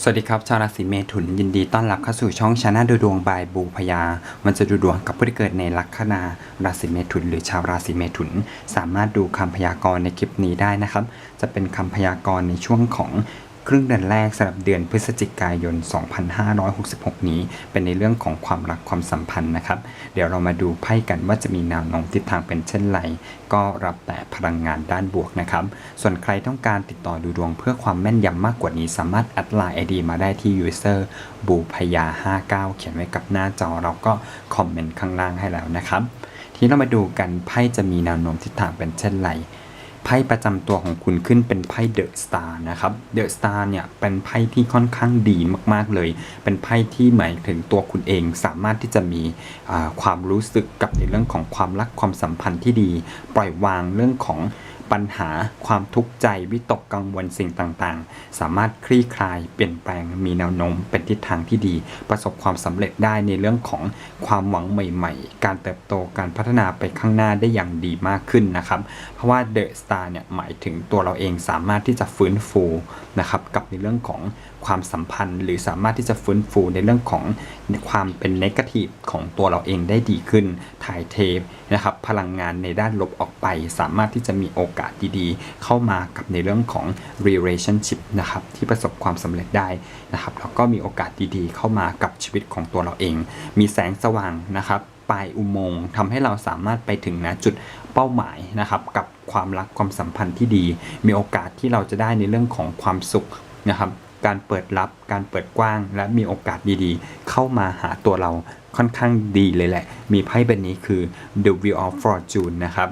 สวัสดีครับ ชาวราศีเมถุนยินดีต้อนรับเข้าสู่ช่องชาแนลดูดวงบายบูพยา มันจะดูดวงกับผู้ที่เกิดในลัคนาราศีเมถุน หรือชาวราศีเมถุน สามารถดูคำพยากรณ์ในคลิปนี้ได้นะครับ จะเป็นคำพยากรณ์ในช่วงของ ครึ่งเดือนแรกสำหรับเดือนพฤศจิกายน 2566 นี้ เป็นในเรื่องของความรักความสัมพันธ์นะครับ เดี๋ยวเรามาดูไพ่กันว่าจะมีแนวโน้มทิศทางเป็นเช่นไร ก็รับแต่พลังงานด้านบวกนะครับ ส่วนใครต้องการติดต่อดูดวงเพื่อความแม่นยำมากกว่านี้ สามารถแอดไลน์ไอดีมาได้ที่ user บูพยา 59 เขียนไว้กับหน้าจอเราก็คอมเมนต์ข้างล่างให้แล้วนะครับ ทีนี้เรามาดูกันไพ่จะมีแนวโน้มทิศทางเป็นเช่นไร ไพ่ประจำตัวของคุณขึ้นเป็นไพ่เดอะสตาร์นะครับ เดอะสตาร์เนี่ยเป็นไพ่ที่ค่อนข้างดีมากๆเลย เป็นไพ่ที่หมายถึงตัวคุณเองสามารถที่จะมีความรู้สึกกับในเรื่องของความรักความสัมพันธ์ที่ดี ปล่อยวางเรื่องของ ปัญหาความทุกข์ใจวิตกกังวลสิ่งต่างๆ สามารถคลี่คลายเปลี่ยนแปลงมีแนวโน้มเป็นทิศทางที่ดี ประสบความสำเร็จได้ในเรื่องของความหวังใหม่ๆ การเติบโตการพัฒนาไปข้างหน้าได้อย่างดีมากขึ้นนะครับ เพราะว่าเดอะสตาร์เนี่ยหมายถึงตัวเราเองสามารถที่จะฟื้นฟูนะครับกับในเรื่องของความสัมพันธ์ หรือสามารถที่จะฟื้นฟูในเรื่องของความเป็นเนกาทีฟของตัวเราเองได้ดีขึ้นถ่ายเทนะครับพลังงานในด้านลบออกไป สามารถที่จะมีโอกอกาสดีๆ เข้ามากับในเรื่องของ relationship นะครับที่ประสบความสำเร็จได้นะครับแล้วก็มีโอกาสดีๆ เข้ามากับชีวิตของตัวเราเอง มีแสงสว่างนะครับปลายอุโมงค์ทำให้เราสามารถไปถึงนะจุดเป้าหมายนะครับกับความรักความสัมพันธ์ที่ดี มีโอกาสที่เราจะได้ในเรื่องของความสุขนะครับการเปิดรับการเปิดกว้าง และมีโอกาสดีๆ เข้ามาหาตัวเราค่อนข้างดีเลยแหละ มีไพ่ใบนี้คือ The Wheel of Fortune นะครับ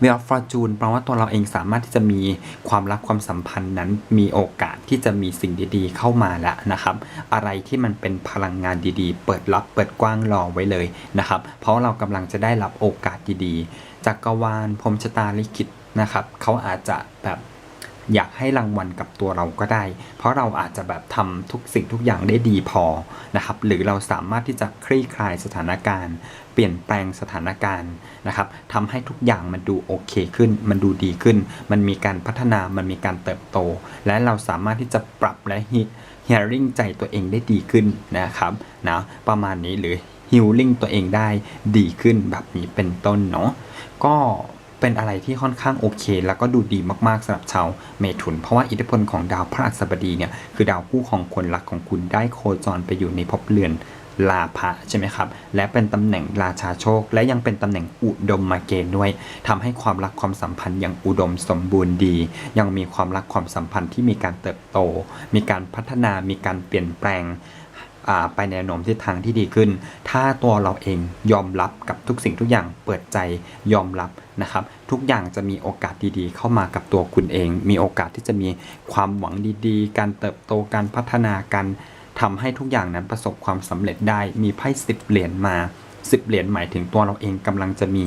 เวลฟอร์จูนแปลว่าตัวเราเองสามารถที่จะมีความรักความสัมพันธ์นั้นมีโอกาสที่จะมีสิ่งดีๆเข้ามาแล้วนะครับ อะไรที่มันเป็นพลังงานดีๆ เปิดรับเปิดกว้างรอไว้เลยนะครับ เพราะเรากำลังจะได้รับโอกาสดีๆจักรวาลพรมชะตาลิขิตนะครับเขาอาจจะแบบ อยากให้รางวัลกับตัวเราก็ได้ เพราะเราอาจจะแบบทำทุกสิ่งทุกอย่างได้ดีพอนะครับ หรือเราสามารถที่จะคลี่คลายสถานการณ์ เปลี่ยนแปลงสถานการณ์นะครับทำให้ทุกอย่างมันดูโอเคขึ้น มันดูดีขึ้น มันมีการพัฒนา มันมีการเติบโต และเราสามารถที่จะปรับและฮิ hearing ใจตัวเองได้ดีขึ้นนะครับนะประมาณนี้หรือ healing ตัวเองได้ดีขึ้นแบบนี้เป็นต้นเนาะก็ เป็นอะไรที่ค่อนข้างโอเค แล้วก็ดูดีมากๆสำหรับชาวเมถุน เพราะว่าอิทธิพลของดาวพระอัสบดีเนี่ยคือดาวคู่ของคนรักของคุณได้โคจรไปอยู่ในภพเรือนลาภะใช่ไหมครับ และเป็นตำแหน่งราชาโชค และยังเป็นตำแหน่งอุดมมาเกณฑ์ด้วยทำให้ความรักความสัมพันธ์ยังอุดมสมบูรณ์ดี ยังมีความรักความสัมพันธ์ที่มีการเติบโต มีการพัฒนามีการเปลี่ยนแปลง ไปในแนวโน้มทิศทางที่ดีขึ้น ถ้าตัวเราเองยอมรับกับทุกสิ่งทุกอย่างเปิดใจยอมรับนะครับ ทุกอย่างจะมีโอกาสดีๆ เข้ามากับตัวคุณเอง มีโอกาสที่จะมีความหวังดีๆ การเติบโตการพัฒนาการทำให้ทุกอย่างนั้นประสบความสำเร็จได้ มีไพ่สิบเหรียญมาสิบเหรียญหมายถึงตัวเราเองกำลังจะมี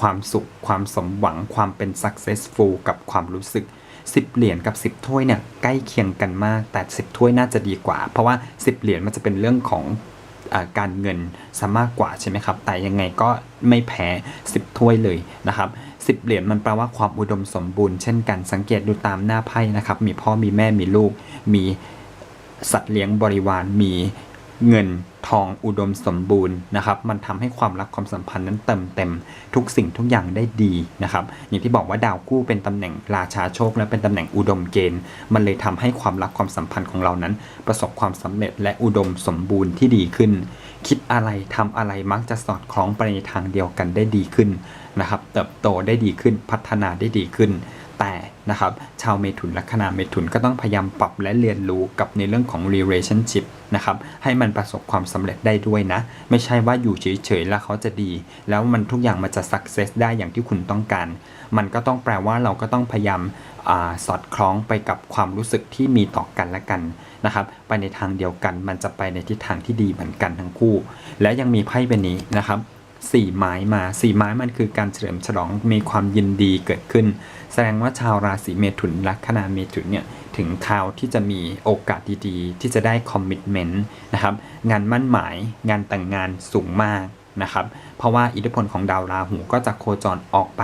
ความสุข ความสมหวัง ความเป็น successful กับความรู้สึก 10 เหรียญกับ 10 ถ้วยเนี่ยใกล้เคียงกันมาก แต่ 10 ถ้วยน่าจะดีกว่า เพราะว่า 10 เหรียญมันจะเป็นเรื่องของอการเงินซะมากกว่าใช่ไหมครับ แต่ยังไงก็ไม่แพ้ 10 ถ้วยเลยนะครับ10เหรียญมันแปลว่าความอุดมสมบูรณ์เช่นกันสังเกตดูตามหน้าไพ่นะครับ มีพ่อมีแม่มีลูก มีสัตว์เลี้ยงบริวารมี เงินทองอุดมสมบูรณ์นะครับ มันทำให้ความรักความสัมพันธ์นั้นเติมเต็ม ทุกสิ่งทุกอย่างได้ดีนะครับ อย่างที่บอกว่าดาวคู่เป็นตำแหน่งราชาโชคและเป็นตำแหน่งอุดมเกณฑ์ มันเลยทำให้ความรักความสัมพันธ์ของเรานั้น ประสบความสำเร็จและอุดมสมบูรณ์ที่ดีขึ้น คิดอะไรทำอะไรมักจะสอดคล้องไปในทางเดียวกันได้ดีขึ้นนะครับ เติบโตได้ดีขึ้นพัฒนาได้ดีขึ้น แต่นะครับชาวเมถุนลัคนาเมถุนก็ต้องพยายามปรับและเรียนรู้กับในเรื่องของ relationship นะครับให้มันประสบความสำเร็จได้ด้วยนะ ไม่ใช่ว่าอยู่เฉยๆแล้วเขาจะดี แล้วมันทุกอย่างมันจะ success ได้อย่างที่คุณต้องการ มันก็ต้องแปลว่าเราก็ต้องพยายามอสอดคล้องไปกับความรู้สึกที่มีต่อกันและกันนะครับไปในทางเดียวกันมันจะไปในทิศทางที่ดีเหมือนกันทั้งคู่ และยังมีไพ่ใบนี้นะครับ สี่ไม้มาสี่ไม้มันคือการเฉลิมฉลองมีความยินดีเกิดขึ้น แสดงว่าชาวราศีเมถุนลัคนาเมถุนเนี่ยถึงคราวที่จะมีโอกาสดีๆ ที่จะได้คอมมิชเมนต์นะครับงานมั่นหมายงานแต่งงานสูงมากนะครับเพราะว่าอิทธิพลของดาวราหูก็จะโคจรออกไป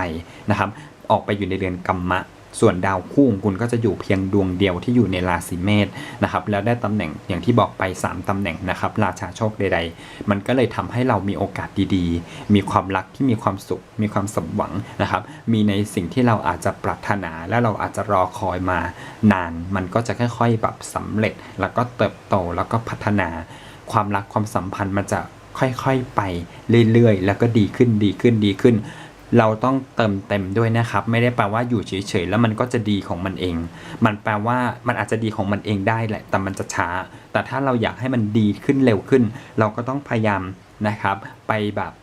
นะครับออกไปอยู่ในเรือนกัมมะ ส่วนดาวคู่ของคุณก็จะอยู่เพียงดวงเดียวที่อยู่ในราศีเมษนะครับแล้วได้ตำแหน่งอย่างที่บอกไป 3ตำแหน่งนะครับราชาโชคใด ๆ มันก็เลยทำให้เรามีโอกาสดีๆ มีความรักที่มีความสุข มีความสมหวังนะครับ มีในสิ่งที่เราอาจจะปรารถนาและเราอาจจะรอคอยมานาน มันก็จะค่อยๆแบบสำเร็จ แล้วก็เติบโตแล้วก็พัฒนา ความรักความสัมพันธ์มันจะค่อยๆไปเรื่อยๆ แล้วก็ดีขึ้นดีขึ้นดีขึ้น เราต้องเติมเต็มด้วยนะครับ ไม่ได้แปลว่าอยู่เฉยๆแล้วมันก็จะดีของมันเอง มันแปลว่ามันอาจจะดีของมันเองได้แหละ แต่มันจะช้า แต่ถ้าเราอยากให้มันดีขึ้นเร็วขึ้น เราก็ต้องพยายามนะครับ ไปแบบ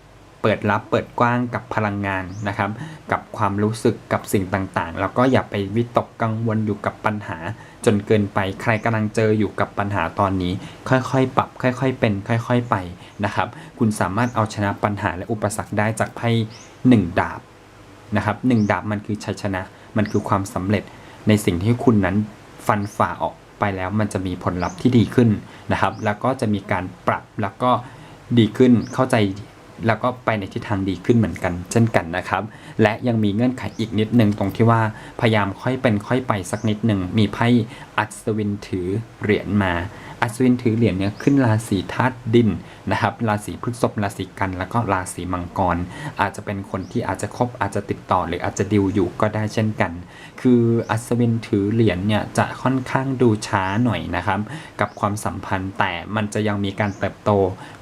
เปิดรับเปิดกว้างกับพลังงานนะครับ กับความรู้สึกกับสิ่งต่างๆ แล้วก็อย่าไปวิตกกังวลอยู่กับปัญหา จนเกินไปใครกำลังเจออยู่กับปัญหาตอนนี้ ค่อยๆ ปรับ ค่อย ๆ เป็น ค่อย ๆ ไปนะครับ คุณสามารถเอาชนะปัญหาและอุปสรรคได้จากไพ่ หนึ่งดาบนะครับหนึ่งดาบมันคือชัยชนะ มันคือความสำเร็จในสิ่งที่คุณนั้นฟันฝ่าออกไปแล้วมันจะมีผลลัพธ์ที่ดีขึ้นนะครับ แล้วก็จะมีการปรับแล้วก็ดีขึ้นเข้าใจแล้วก็ไปในทิศทางดีขึ้นเหมือนกัน เช่นกันนะครับ และยังมีเงื่อนไขอีกนิดนึงตรงที่ว่าพยายามค่อยเป็นค่อยไปสักนิดหนึ่งมีไพ่อัศวินถือเหรียญมา อัศวินถือเหรียญเนี่ยขึ้นราศีธาตุดินนะครับราศีพฤษภราศีกัน แล้วก็ราศีมังกร อาจจะเป็นคนที่อาจจะคบอาจจะติดต่อหรืออาจจะดิวอยู่ก็ได้เช่นกัน คืออัศวินถือเหรียญเนี่ยจะค่อนข้างดูช้าหน่อยนะครับ กับความสัมพันธ์แต่มันจะยังมีการเติบโต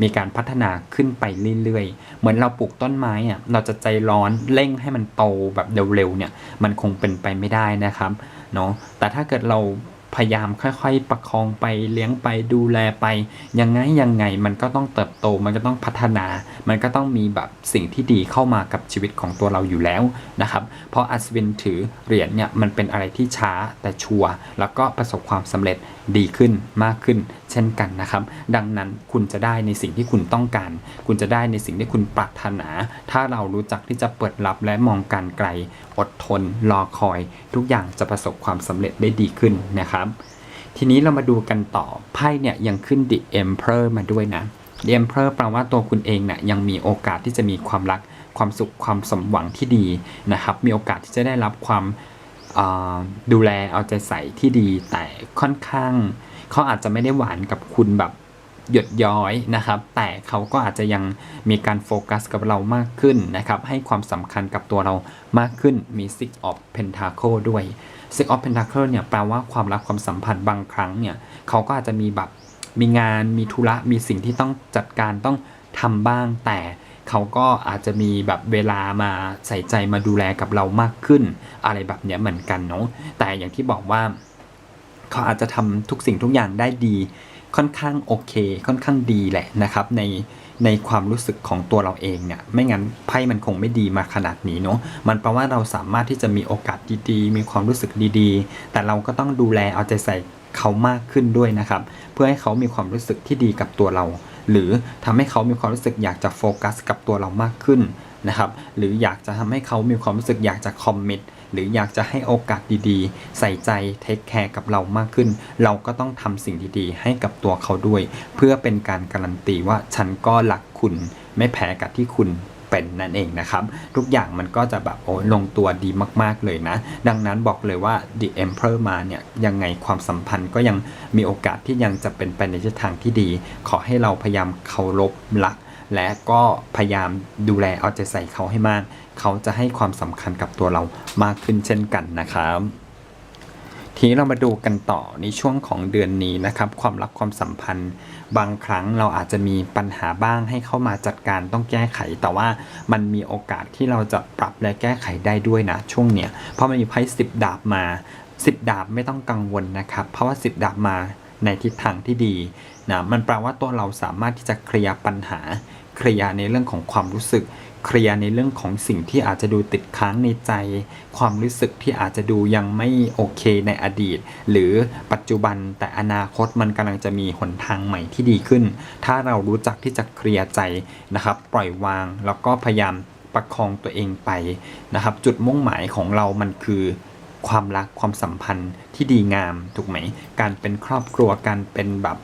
มีการพัฒนาขึ้นไปเรื่อยๆ เหมือนเราปลูกต้นไม้อะเราจะใจร้อนเร่งให้มันโตแบบเร็วๆเนี่ยมันคงเป็นไปไม่ได้นะครับเนาะแต่ถ้าเกิดเรา พยายามค่อยๆ ประคองไปเลี้ยงไปดูแลไป ยังไงยังไงมันก็ต้องเติบโต มันก็ต้องพัฒนา มันก็ต้องมีแบบสิ่งที่ดีเข้ามากับชีวิตของตัวเราอยู่แล้วนะครับ เพราะอัศวินถือเหรียญเนี่ยมันเป็นอะไรที่ช้าแต่ชัวร์แล้วก็ประสบความสำเร็จดีขึ้นมากขึ้น เช่นกันนะครับ ดังนั้นคุณจะได้ในสิ่งที่คุณต้องการ คุณจะได้ในสิ่งที่คุณปรารถนา ถ้าเรารู้จักที่จะเปิดรับและมองการไกล อดทน รอคอย ทุกอย่างจะประสบความสำเร็จได้ดีขึ้นนะครับทีนี้เรามาดูกันต่อไพ่เนี่ยยังขึ้น The Emperor มาด้วยนะ The Emperor แปลว่าตัวคุณเองเนี่ยยังมีโอกาสที่จะมีความรักความสุขความสมหวังที่ดีนะครับ มีโอกาสที่จะได้รับความดูแลเอาใจใส่ที่ดีแต่ค่อนข้างเขาอาจจะไม่ได้หวานกับคุณแบบหยดย้อยนะครับ แต่เขาก็อาจจะยังมีการโฟกัสกับเรามากขึ้นนะครับ ให้ความสำคัญกับตัวเรามากขึ้นมี Six of Pentacle ด้วย Six of Pentacle เนี่ยแปลว่าความรักความสัมพันธ์บางครั้งเนี่ยเขาก็อาจจะมีแบบมีงานมีธุระมีสิ่งที่ต้องจัดการต้องทำบ้าง แต่เขาก็อาจจะมีแบบเวลามาใส่ใจมาดูแลกับเรามากขึ้น อะไรแบบเนี้ยเหมือนกันเนาะแต่อย่างที่บอกว่า เขาอาจจะทำทุกสิ่งทุกอย่างได้ดี ค่อนข้างโอเค ค่อนข้างดีแหละนะครับ ใน ในความรู้สึกของตัวเราเองเนี่ยไม่งั้นไพ่มันคงไม่ดีมาขนาดนี้เนาะมันแปลว่าเราสามารถที่จะมีโอกาสดีๆ มีความรู้สึกดีๆ แต่เราก็ต้องดูแลเอาใจใส่เขามากขึ้นด้วยนะครับ เพื่อให้เขามีความรู้สึกที่ดีกับตัวเรา หรือทำให้เขามีความรู้สึกอยากจะโฟกัสกับตัวเรามากขึ้นนะครับหรืออยากจะทำให้เขามีความรู้สึกอยากจะคอมมิต หรืออยากจะให้โอกาสดีๆ ใส่ใจเทคแคร์กับเรามากขึ้น เราก็ต้องทำสิ่งดีๆ ให้กับตัวเขาด้วย เพื่อเป็นการการันตีว่าฉันก็รักคุณไม่แพ้กับที่คุณเป็นนั่นเองนะครับ ทุกอย่างมันก็จะแบบโอ้ลงตัวดีมากๆเลยนะ ดังนั้นบอกเลยว่า The Emperor มาเนี่ยยังไงความสัมพันธ์ก็ยังมีโอกาสที่ยังจะเป็นไปในทิศทางที่ดี ขอให้เราพยายามเคารพรัก และก็พยายามดูแลเอาใจใส่เขาให้มาก เขาจะให้ความสำคัญกับตัวเรามากขึ้นเช่นกันนะครับทีนี้เรามาดูกันต่อในช่วงของเดือนนี้นะครับ ความรักความสัมพันธ์ บางครั้งเราอาจจะมีปัญหาบ้างให้เข้ามาจัดการต้องแก้ไข แต่ว่ามันมีโอกาสที่เราจะปรับและแก้ไขได้ด้วยนะ ช่วงเนี้ยเพราะมันมีไพ่สิบดาบมาสิบดาบไม่ต้องกังวลนะครับ เพราะว่าสิบดาบมาในทิศทางที่ดีนะมันแปลว่าตัวเราสามารถที่จะเคลียร์ปัญหา เคลียร์ในเรื่องของความรู้สึก เคลียร์ในเรื่องของสิ่งที่อาจจะดูติดค้างในใจ ความรู้สึกที่อาจจะดูยังไม่โอเคในอดีต หรือปัจจุบันแต่อนาคตมันกำลังจะมีหนทางใหม่ที่ดีขึ้น ถ้าเรารู้จักที่จะเคลียร์ใจนะครับ ปล่อยวาง แล้วก็พยายามประคองตัวเองไปนะครับ จุดมุ่งหมายของเรามันคือความรักความสัมพันธ์ที่ดีงามถูกไหม การเป็นครอบครัวการเป็นแบบ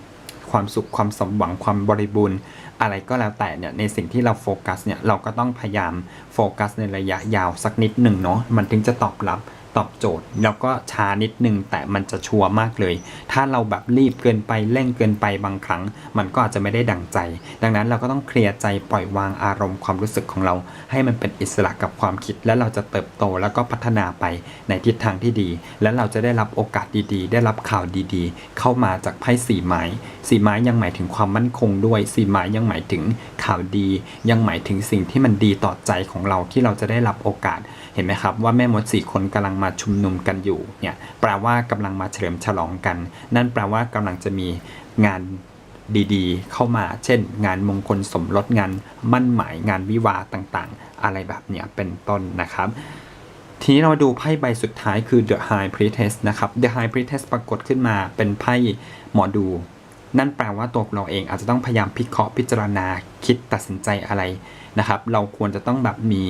ความสุขความสมหวังความบริบูรณ์ อะไรก็แล้วแต่เนี่ยในสิ่งที่เราโฟกัสเนี่ยเราก็ต้องพยายามโฟกัสในระยะยาวสักนิดหนึ่งเนาะมันถึงจะตอบรับ ตอบโจทย์ แล้วก็ช้านิดนึงแต่มันจะชัวร์มากเลย ถ้าเราแบบรีบเกินไปเร่งเกินไปบางครั้ง มันก็อาจจะไม่ได้ดั่งใจ ดังนั้นเราก็ต้องเคลียร์ใจปล่อยวางอารมณ์ความรู้สึกของเรา ให้มันเป็นอิสระกับความคิด และเราจะเติบโตแล้วก็พัฒนาไปในทิศทางที่ดี และเราจะได้รับโอกาสดีๆ ได้รับข่าวดีๆ เข้ามาจากไพ่สี่ไม้สี่ไม้ยังหมายถึงความมั่นคงด้วยสี่ไม้ยังหมายถึงข่าวดี ยังหมายถึงสิ่งที่มันดีต่อใจของเราที่เราจะได้รับโอกาสเห็นไหมครับว่าแม่มดสี่คนกำลังมาชุมนุมกันอยู่เนี่ยแปลว่ากำลังมาเฉลิมฉลองกัน นั่นแปลว่ากำลังจะมีงานดีๆ เข้ามา เช่น งานมงคลสมรสงานมั่นหมายงานวิวาต่างๆ อะไรแบบเนี้ยเป็นต้นนะครับทีนี้เรามาดูไพ่ใบสุดท้ายคือ The High Priestess นะครับ The High Priestess ปรากฏขึ้นมาเป็นไพ่หมอดู นั่นแปลว่าตัวเราเองอาจจะต้องพยายามพิเคราะห์พิจารณาคิดตัดสินใจอะไรนะครับ เราควรจะต้องแบบมี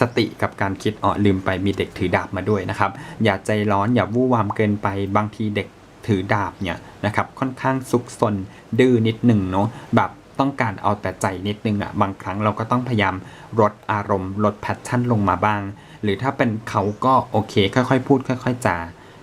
สติกับการคิดอ๋อลืมไปมีเด็กถือดาบมาด้วยนะครับ อย่าใจร้อนอย่าวู่วามเกินไปบางทีเด็กถือดาบเนี่ยนะครับค่อนข้างซุกซนดื้อนิดหนึ่งเนาะแบบต้องการเอาแต่ใจนิดนึงอะ่ะบางครั้งเราก็ต้องพยายามลดอารมณ์ลดแพชชั่นลงมาบ้าง หรือถ้าเป็นเขาก็โอเค ค่อยๆ พูดค่อย ๆจา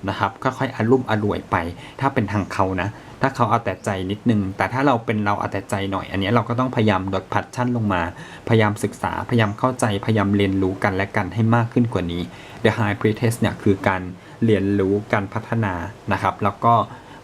นะครับค่อยๆอารุ่มอร่วยไป ถ้าเป็นทางเขานะ ถ้าเขาเอาแต่ใจนิดนึง แต่ถ้าเราเป็นเราเอาแต่ใจหน่อย อันนี้เราก็ต้องพยายามลดพัชชั่นลงมา พยายามศึกษา พยายามเข้าใจ พยายามเรียนรู้กันและกันให้มากขึ้นกว่านี้ The High Priestess เนี่ยคือการเรียนรู้การพัฒนานะครับ แล้วก็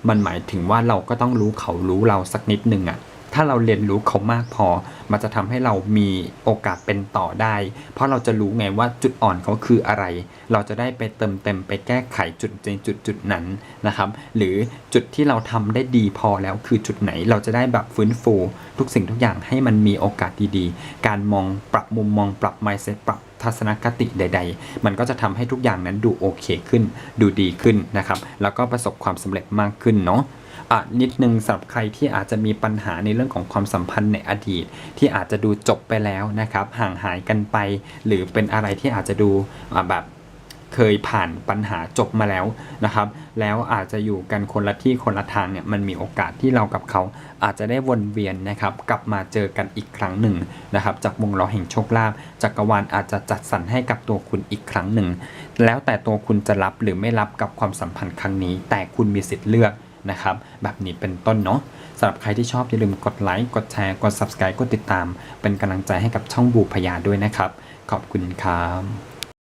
มันหมายถึงว่าเราก็ต้องรู้เขารู้เราสักนิดนึงอะ ถ้าเราเรียนรู้เขามากพอ มันจะทำให้เรามีโอกาสเป็นต่อได้ เพราะเราจะรู้ไงว่าจุดอ่อนเขาคืออะไร เราจะได้ไปเติมเต็มไปแก้ไขจุดในจุดจุดนั้นนะครับ หรือจุดที่เราทำได้ดีพอแล้วคือจุดไหน เราจะได้แบบฟื้นฟู ทุกสิ่งทุกอย่างให้มันมีโอกาสดีๆ การมองปรับมุมมองปรับ mindset ปรับทัศนคติใด ๆ มันก็จะทำให้ทุกอย่างนั้นดูโอเคขึ้น ดูดีขึ้นนะครับ แล้วก็ประสบความสำเร็จมากขึ้นเนาะ นิดนึงสำหรับใครที่อาจจะมีปัญหาในเรื่องของความสัมพันธ์ในอดีต ที่อาจจะดูจบไปแล้วนะครับห่างหายกันไป หรือเป็นอะไรที่อาจจะดูะแบบเคยผ่านปัญหาจบมาแล้วนะครับ แล้วอาจจะอยู่กันคนละที่คนละทางเนี่ยมันมีโอกาสที่เรากับเขาอาจจะได้วนเวียนนะครับกลับมาเจอกันอีกครั้งหนึ่งนะครับจากวงล้อแห่งโชคลาภจักรวาลอาจจะจัดสรรให้กับตัวคุณอีกครั้งหนึ่ง แล้วแต่ตัวคุณจะรับหรือไม่รับกับความสัมพันธ์ครั้งนี้ แต่คุณมีสิทธิ์เลือก นะครับแบบนี้เป็นต้นเนาะสำหรับใครที่ชอบอย่าลืมกดไลค์กดแชร์กด subscribe กดติดตาม เป็นกำลังใจให้กับช่องบูพยาด้วยนะครับ ขอบคุณครับ